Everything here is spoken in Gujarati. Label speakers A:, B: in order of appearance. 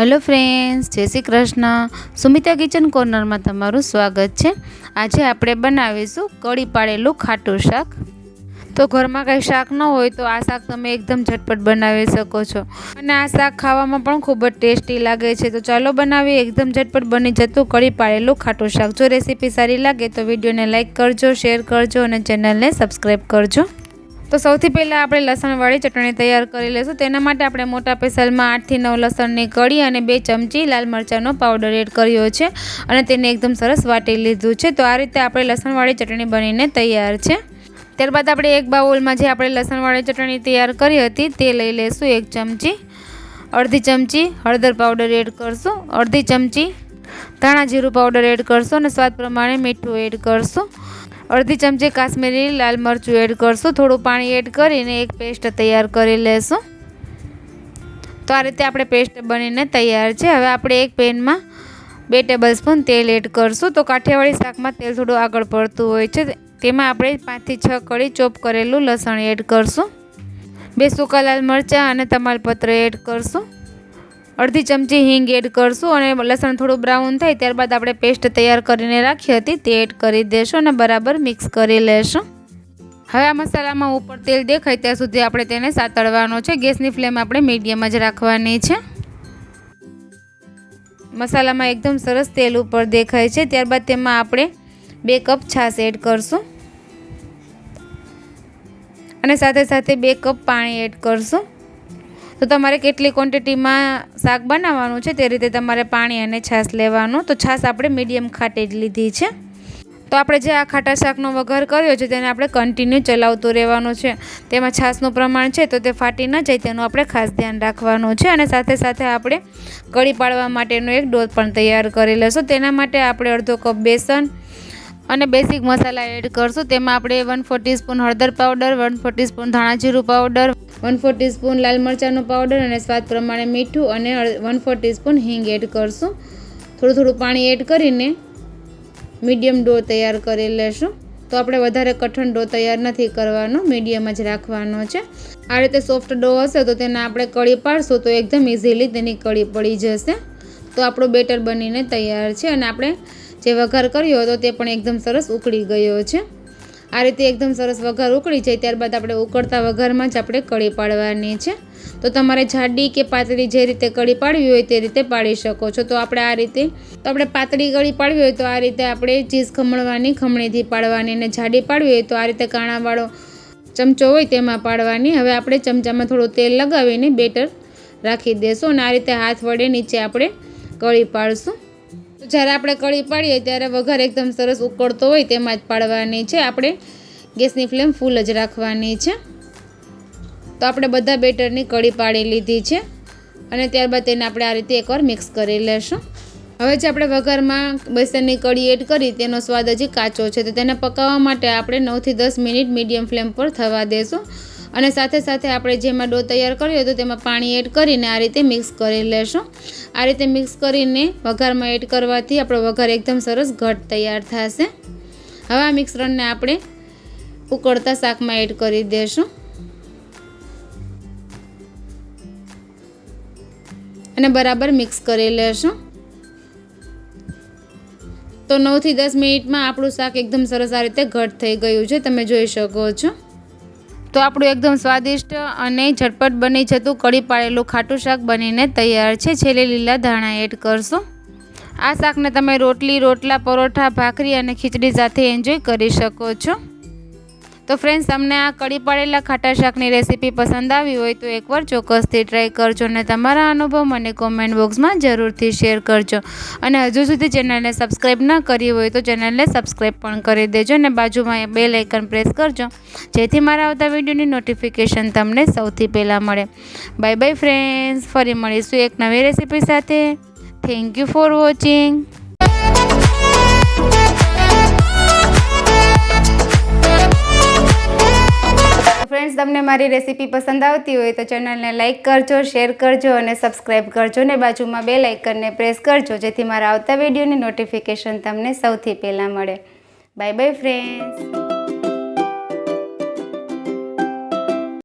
A: Hello friends Jai Shri Krishna. Sumita kitchen કોર્નરમાં તમારું સ્વાગત છે. આજે આપણે બનાવીશું કળી પાડેલું ખાટું શાક. તો ઘરમાં કંઈ શાક ન હોય તો આ શાક તમે એકદમ ઝટપટ બનાવી શકો છો. અને આ શાક ખાવામાં પણ ખૂબ જ ટેસ્ટી લાગે છે. તો ચાલો બનાવીએ. એકદમ ઝટપટ બની જતું કળી પાડેલું ખાટું શાક. જો રેસીપી સારી લાગે તો વિડીયોને લાઇક કરજો, શેર કરજો અને ચેનલને સબસ્ક્રાઈબ કરજો. તો સૌથી પહેલાં આપણે લસણવાળી ચટણી તૈયાર કરી લઈશું. તેના માટે આપણે મોટા પેસલમાં આઠથી નવ લસણની કળી અને બે ચમચી લાલ મરચાંનો પાવડર એડ કર્યો છે અને તેને એકદમ સરસ વાટી લીધું છે. તો આ રીતે આપણે લસણવાળી ચટણી બનીને તૈયાર છે. ત્યારબાદ આપણે એક બાઉલમાં જે આપણે લસણવાળી ચટણી તૈયાર કરી હતી તે લઈ લઈશું એક ચમચી. અડધી ચમચી હળદર પાવડર એડ કરશું. અડધી ચમચી ધાણા જીરું પાવડર એડ કરશું અને સ્વાદ પ્રમાણે મીઠું એડ કરશું. અડધી ચમચી કાશ્મીરી લાલ મરચું એડ કરશું. થોડું પાણી એડ કરીને એક પેસ્ટ તૈયાર કરી લેશું. તો આ રીતે આપણે પેસ્ટ બનીને તૈયાર છે. હવે આપણે એક પેનમાં બે ટેબલ સ્પૂન તેલ એડ કરશું. તો કાઠિયાવાડી શાકમાં તેલ થોડું આગળ પડતું હોય છે. તેમાં આપણે પાંચથી છ કળી ચોપ કરેલું લસણ એડ કરશું. બે સૂકા લાલ મરચાં અને તમાલપત્ર એડ કરશું. અડધી ચમચી હિંગ એડ કરશું અને લસણ થોડું બ્રાઉન થાય ત્યારબાદ આપણે પેસ્ટ તૈયાર કરીને રાખી હતી, તે એડ કરી દેશું અને બરાબર મિક્સ કરી લેશું. હવે આ મસાલામાં ઉપર તેલ દેખાય ત્યાં સુધી આપણે તેને સાતળવાનો છે. ગેસની ફ્લેમ આપણે મીડિયમ જ રાખવાની છે. મસાલામાં એકદમ સરસ તેલ ઉપર દેખાય છે. ત્યારબાદ તેમાં આપણે બે કપ છાશ એડ કરશું. અને સાથે સાથે બે કપ પાણી એડ કરશું. તો તમારે કેટલી ક્વોન્ટિટીમાં શાક બનાવવાનું છે તે રીતે તમારે પાણી અને છાશ લેવાનું. તો છાશ આપણે મીડિયમ ખાટી જ લીધી છે. તો આપણે જે આ ખાટા શાકનો વઘાર કર્યો છે તેને આપણે કન્ટિન્યુ ચલાવતું રહેવાનું છે. તેમાં છાશનું પ્રમાણ છે તો તે ફાટી ન જાય તેનું આપણે ખાસ ધ્યાન રાખવાનું છે અને સાથે સાથે આપણે કળી પાડવા માટેનો એક ડોલ પણ તૈયાર કરી લઈશું તેના માટે આપણે અડધો કપ બેસન અને બેસિક મસાલા એડ કરશું. તેમાં આપણે વન ફોર્ટી સ્પૂન હળદર પાવડર વન ફોર્ટી સ્પૂન ધાણા જીરું પાવડર વન ફોર ટીસ્પૂન લાલ મરચાંનો પાવડર અને સ્વાદ પ્રમાણે મીઠું અને વન ફોર ટીસ્પૂન હિંગ એડ કરશું. થોડું થોડું પાણી એડ કરીને મીડિયમ ડો તૈયાર કરી લેશું. તો આપણે વધારે કઠણ ડો તૈયાર નથી કરવાનો, મીડિયમ જ રાખવાનો છે. આ રીતે સોફ્ટ ડો હશે તો તેને આપણે કળી પાડશું તો એકદમ ઇઝીલી તેની કળી પડી જશે. તો આપણું બેટર બનીને તૈયાર છે અને આપણે જે વઘાર કર્યો હતો તે પણ એકદમ સરસ ઉકળી ગયો છે. આ રીતે એકદમ સરસ વઘાર ઉકળી જાય, ત્યારબાદ આપણે ઉકળતા વઘારમાં જ આપણે કળી પાડવાની છે. તો તમારે જાડી કે પાતળી જે રીતે કળી પાડવી હોય તે રીતે પાડી શકો છો. તો આપણે આ રીતે, તો આપણે પાતળી કળી પાડવી હોય તો આ રીતે આપણે ચીઝ ખમણવાની ખમણીથી પાડવાની અને જાડી પાડવી હોય તો આ રીતે કાણાવાળો ચમચો હોય તેમાં પાડવાની. હવે આપણે ચમચામાં થોડું તેલ લગાવીને બેટર રાખી દેશું અને આ રીતે હાથ વડે નીચે આપણે કળી પાડશું. જ્યારે આપણે કળી પાડીએ ત્યારે વઘાર એકદમ સરસ ઉકળતો હોય તેમાં જ પાડવાની છે. આપણે ગેસની ફ્લેમ ફૂલ જ રાખવાની છે. તો આપણે બધા બેટરની કળી પાડી લીધી છે અને ત્યારબાદ તેને આપણે આ રીતે એકવાર મિક્સ કરી લેશું. હવે જે આપણે વઘારમાં બેસનની કળી એડ કરી તેનો સ્વાદ હજી કાચો છે. તો તેને પકાવવા માટે આપણે નવથી દસ મિનિટ મીડિયમ ફ્લેમ પર થવા દેશું. અને સાથે સાથે આપણે જેમાં ડો તૈયાર કર્યો હતો તેમાં પાણી એડ કરીને આ રીતે મિક્સ કરી લેશું. આ રીતે મિક્સ કરીને વઘારમાં એડ કરવાથી આપણો વઘાર એકદમ સરસ ઘટ તૈયાર થશે. હવે આ મિશ્રણને આપણે ઉકળતા શાકમાં એડ કરી દેશું. અને બરાબર મિક્સ કરી લેશું. તો નવથી દસ મિનિટમાં આપણું શાક એકદમ સરસ આ રીતે ઘટ થઈ ગયું છે, તમે જોઈ શકો છો. તો આપણું એકદમ સ્વાદિષ્ટ અને ઝટપટ બની જતું કળી પાડેલું ખાટું શાક બનીને તૈયાર છે. છેલ્લે લીલા ધાણા એડ કરશો. આ શાકને તમે રોટલી, રોટલા, પરોઠા, ભાખરી અને ખીચડી સાથે એન્જોય કરી શકો છો. તો ફ્રેન્ડ્સ તમને આ કડી પાડેલા ખાટા શાકની રેસીપી પસંદ આવી હોય તો એકવાર ચોક્કસથી ટ્રાય કરજો અને તમારા અનુભવ મને કોમેન્ટ બોક્સમાં જરૂરથી શેર કરજો. અને હજુ સુધી ચેનલને સબસ્ક્રાઈબ ન કરી હોય તો ચેનલને સબસ્ક્રાઈબ પણ કરી દેજો અને બાજુમાં બે લાઇકન પ્રેસ કરજો, જેથી મારા આવતા વિડીયોની નોટિફિકેશન તમને સૌથી પહેલાં મળે. બાય બાય ફ્રેન્ડ્સ ફરી મળીશું એક નવી રેસીપી સાથે. થેન્ક યુ ફોર વોચિંગ તમને મારી રેસીપી પસંદ આવતી હોય તો ચેનલને લાઇક કરજો, શેર કરજો અને સબસ્ક્રાઈબ કરજો ને બાજુમાં બે લાઇકનને પ્રેસ કરજો, જેથી મારા આવતા વિડીયોની નોટિફિકેશન તમને સૌથી પહેલાં મળે. Bye bye friends.